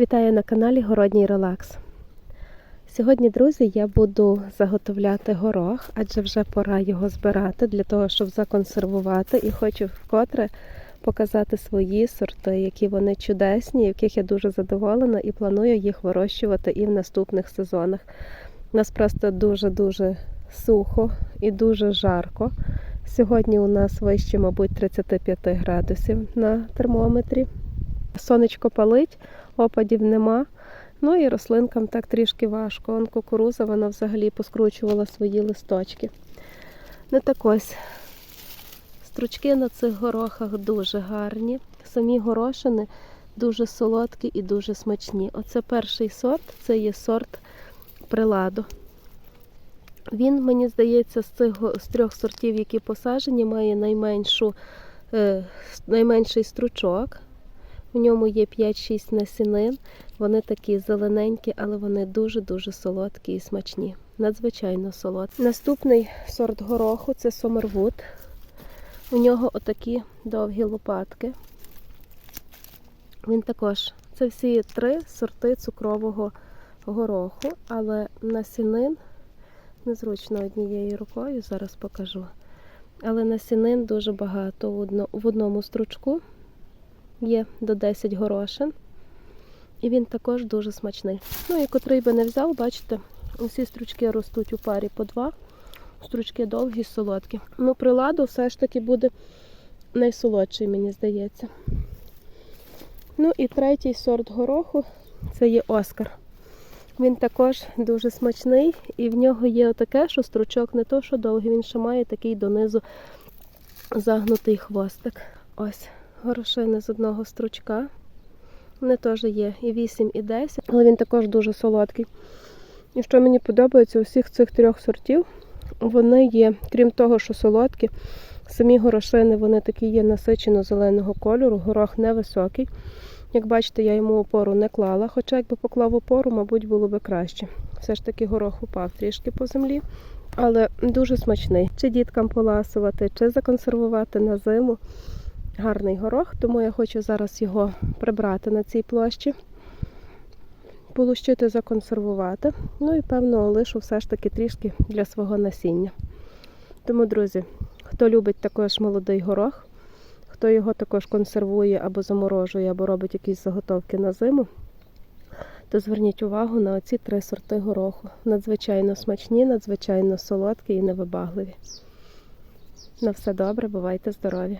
Вітаю на каналі Городній Релакс. Сьогодні, друзі, я буду заготовляти горох, адже вже пора його збирати для того, щоб законсервувати. І хочу вкотре показати свої сорти, які вони чудесні, яких я дуже задоволена, і планую їх вирощувати і в наступних сезонах. У нас просто дуже-дуже сухо і дуже жарко. Сьогодні у нас вище, мабуть, 35 градусів на термометрі. Сонечко палить, опадів нема. Ну і рослинкам так трішки важко. Он кукуруза, вона взагалі поскручувала свої листочки. Не так ось. Стручки на цих горохах дуже гарні. Самі горошини дуже солодкі і дуже смачні. Оце перший сорт, це є сорт приладу. Він, мені здається, з цих з трьох сортів, які посаджені, має найменшу, е, найменший стручок. В ньому є 5-6 насінин. Вони такі зелененькі, але вони дуже-дуже солодкі і смачні. Надзвичайно солодкі. Наступний сорт гороху це Сомервуд. У нього отакі довгі лопатки. Він також, це всі три сорти цукрового гороху, але насінин незручно однією рукою, зараз покажу. Але насінин дуже багато в одному стручку є до 10 горошин. І він також дуже смачний. Ну і котрий би не взяв, бачите, усі стручки ростуть у парі по два. Стручки довгі, солодкі. Ну, приладу все ж таки буде найсолодший, мені здається. Ну і третій сорт гороху це є Оскар. Він також дуже смачний, і в нього є таке, що стручок не то, що довгий, він ще має такий донизу загнутий хвостик. Ось горошини з одного стручка. Вони теж є і 8, і 10, але він також дуже солодкий. І що мені подобається у всіх цих трьох сортів, вони є, крім того, що солодкі, самі горошини вони такі є насичено зеленого кольору, горох невисокий. Як бачите, я йому опору не клала, хоча якби поклав опору, мабуть, було би краще. Все ж таки горох упав трішки по землі, але дуже смачний. Чи діткам поласувати, чи законсервувати на зиму гарний горох, тому я хочу зараз його прибрати на цій площі, полущити, законсервувати. Ну і, певно, лишу все ж таки трішки для свого насіння. Тому, друзі, хто любить також молодий горох, хто його також консервує або заморожує, або робить якісь заготовки на зиму, то зверніть увагу на оці три сорти гороху. Надзвичайно смачні, надзвичайно солодкі і невибагливі. На все добре, бувайте здорові!